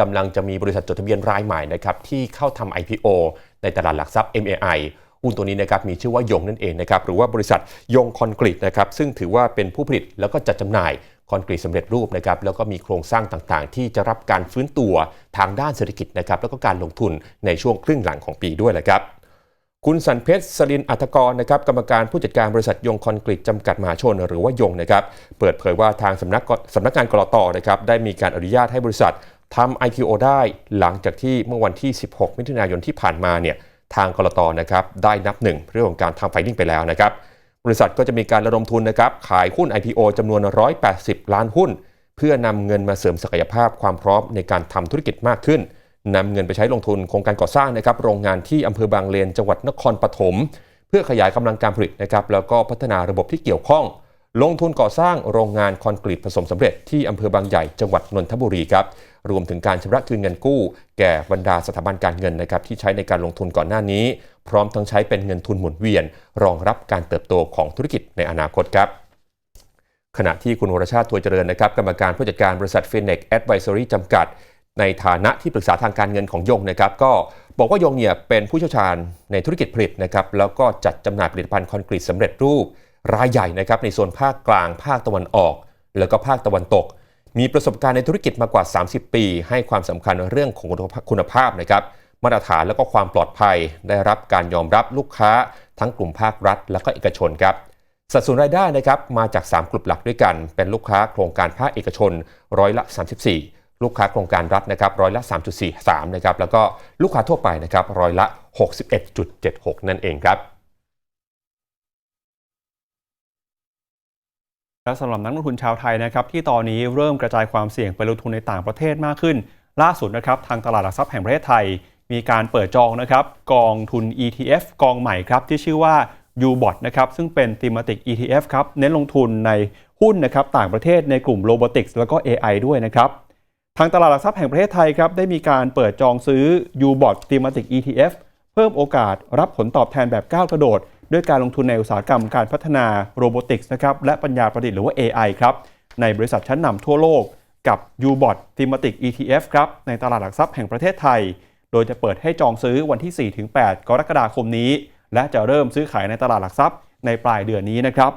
กำลังจะมีบริษัทจดทะเบียนรายใหม่นะครับที่เข้าทำ IPO ในตลาดหลักทรัพย์ MAI หุ้นตัวนี้นะครับมีชื่อว่ายงนั่นเองนะครับหรือว่าบริษัทยงคอนกรีตนะครับซึ่งถือว่าเป็นผู้ผลิตแล้วก็จัดจำหน่ายคอนกรีตสำเร็จรูปนะครับแล้วก็มีโครงสร้างต่างๆ ที่จะรับการฟื้นตัวทางด้านเศรษฐกิจนะครับแล้วก็การลงทุนในช่วงครึ่งหลังของปีด้วยแหละครับคุณสันเพชรสลินอัตกรนะครับกรรมการผู้จัดการบริษัทยงคอนกรีตจำกัดมหาชนหรือว่ายงนะครับเปิดเผยว่าทางสำนักสำนักงานกรตนะครับได้มีการอนุญาตให้บริษัท ทำ IPO ได้หลังจากที่เมื่อวันที่ 16 มิถุนายนที่ผ่านมาเนี่ยทางกรตนะครับได้นับหนึ่งเรื่องของการทำไฟลิ่งไปแล้วนะครับบริษัทก็จะมีการระดมทุนนะครับขายหุ้น IPO จำนวน 180 ล้านหุ้น เพื่อนำเงินมาเสริมศักยภาพความพร้อมในการทำธุรกิจมากขึ้นนำเงินไปใช้ลงทุนโครงการก่อสร้างนะครับโรงงานที่อำเภอบางเลนจังหวัดนครปฐม เพื่อขยายกำลังการผลิตนะครับแล้วก็พัฒนาระบบที่เกี่ยวข้อง ลงทุนก่อสร้างโรงงานคอนกรีตผสมสำเร็จที่อำเภอบางใหญ่จังหวัดนนทบุรีครับรวมถึงการชำระคืนเงินกู้ แก่บรรดาสถาบันการเงินนะครับที่ใช้ในการลงทุนก่อนหน้านี้ พร้อมทั้งใช้เป็นเงินทุนหมุนเวียน รองรับการเติบโตของธุรกิจในอนาคตครับขณะที่คุณวรชาติตัวเจริญนะครับกรรมการผู้จัดการบริษัท f i n e x Advisory จำกัด ในฐานะที่ปรึกษาทางการเงินของยงนะครับก็บอกว่ายงเนี่ยเป็นผู้เชี่ยวชาญในธุรกิจผลิตนะครับแล้วก็จัดจำหน่ายผลิตภัณฑ์คอนกรีตสำเร็จรูป รายใหญ่นะครับในโซนภาคกลาง ภาคตะวันออก แล้วก็ภาคตะวันตก มีประสบการณ์ในธุรกิจมากว่า 30 ปี ให้ความสำคัญเรื่องของคุณภาพนะครับมาตรฐานแล้วก็ความปลอดภัย ได้รับการยอมรับลูกค้า ทั้งกลุ่มภาครัฐ และก็เอกชนครับสัดส่วนรายได้นะครับมาจาก 3 กลุ่มหลักด้วยกัน เป็นลูกค้าโครงการภาคเอกชนร้อยละ 34 ลูกค้าโครงการรัฐนะครับร้อยละ 3.43 นะครับแล้วก็ลูกค้าทั่วไปนะครับร้อยละ 61.76 นั่นเองครับ และสำหรับนักลงทุนชาวไทยนะครับที่ตอนนี้เริ่มกระจายความเสี่ยงไปลงทุนในต่างประเทศมากขึ้น ล่าสุดนะครับทางตลาดหลักทรัพย์แห่งประเทศไทย มีการเปิดจองนะครับกองทุน ETF กองใหม่ครับที่ชื่อว่า UBOT นะครับซึ่งเป็น thematic ETF ครับเน้นลงทุนในหุ้นนะครับต่างประเทศในกลุ่ม Robotics แล้วก็ AI ด้วยนะครับทางตลาดหลักทรัพย์แห่งประเทศไทยครับได้มีการเปิดจองซื้อ UBOT thematic ETF เพิ่มโอกาสรับผลตอบแทนแบบก้าวกระโดดด้วยการลงทุนในอุตสาหกรรมการพัฒนาโรบอติกส์นะครับและปัญญาประดิษฐ์หรือว่า AI ครับในบริษัทชั้นนำทั่วโลกกับ UBOT Thematic ETF ครับในตลาดหลักทรัพย์แห่งประเทศไทย โดยจะเปิดให้จองซื้อวันที่ 4-8 กรกฎาคมนี้ และจะเริ่มซื้อขายในตลาดหลักทรัพย์ในปลายเดือนนี้นะครับ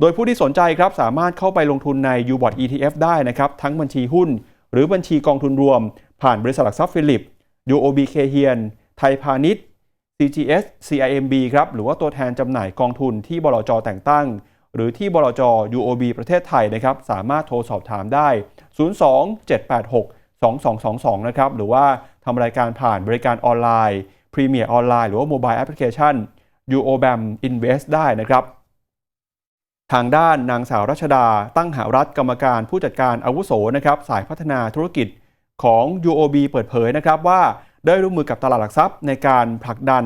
โดยผู้ที่สนใจครับสามารถเข้าไปลงทุนใน UBOT ETF ได้นะครับทั้งบัญชีหุ้น หรือบัญชีกองทุนรวม ผ่านบริษัทหลักทรัพย์ฟิลิป UOB เคเฮียนไทยพาณิชย์ CGS CIMB ครับหรือว่าตัวแทนจำหน่ายกองทุนที่บลจแต่งตั้ง หรือที่บลจ UOB ประเทศไทยนะครับสามารถโทรสอบถามได้ 02-786-2222 นะครับ หรือว่าทำรายการผ่านบริการออนไลน์ Premier ออนไลน์หรือว่าโมบายแอปพลิเคชัน UOBAM Invest ได้นะครับ ทางด้านนางสาวรัชดาตั้งหารัฐกรรมการผู้จัดการอาวุโสนะครับสายพัฒนาธุรกิจของ UOB เปิดเผยนะครับว่า ได้ร่วมมือกับตลาดหลักทรัพย์ ในการผลักดัน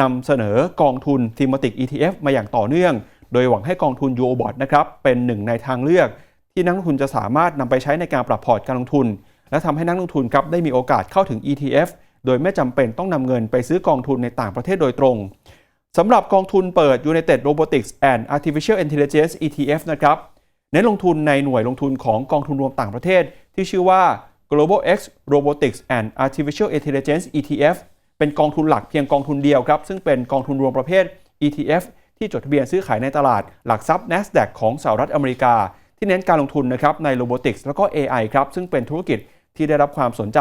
นำเสนอกองทุน Thematic ETF มาอย่างต่อเนื่อง โดยหวังให้กองทุน UOBOT นะครับเป็นหนึ่งในทางเลือก ที่นักลงทุนจะสามารถนำไปใช้ในการปรับพอร์ตการลงทุน และทำให้นักลงทุนครับได้มีโอกาสเข้าถึง ETF โดยไม่จำเป็นต้องนำเงินไปซื้อกองทุนในต่างประเทศโดยตรงสำหรับกองทุนเปิด United Robotics and Artificial Intelligence ETF นะครับเน้นลงทุนในหน่วยลงทุนของกองทุนรวมต่างประเทศที่ชื่อว่า Global X Robotics and Artificial Intelligence ETF เป็นกองทุนหลักเพียงกองทุนเดียวครับ ซึ่งเป็นกองทุนรวมประเภท ETF ที่จดทะเบียนซื้อขายในตลาดหลักทรัพย์ NASDAQ ของสหรัฐอเมริกา ที่เน้นการลงทุนนะครับใน Robotics แล้วก็ AI ครับ ซึ่งเป็นธุรกิจที่ได้รับความสนใจ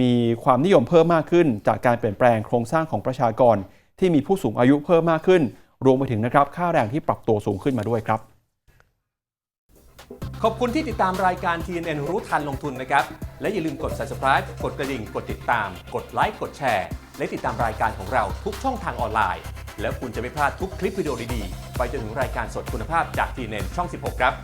มีความนิยมเพิ่มมากขึ้น จากการเปลี่ยนแปลงโครงสร้างของประชากร ที่มีผู้สูงอายุเพิ่มมากขึ้น รวมไปถึงนะครับค่าแรงที่ปรับตัวสูงขึ้นมาด้วยครับ ขอบคุณที่ติดตามรายการ TNN รู้ทันลงทุนนะครับ และอย่าลืมกด subscribe กดกระดิ่ง กดติดตาม กดไลค์ กดแชร์ และติดตามรายการของเราทุกช่องทางออนไลน์ แล้วคุณจะไม่พลาดทุกคลิปวิดีโอดีๆ ไปจนถึงรายการสดคุณภาพจาก TNN ช่อง 16 ครับ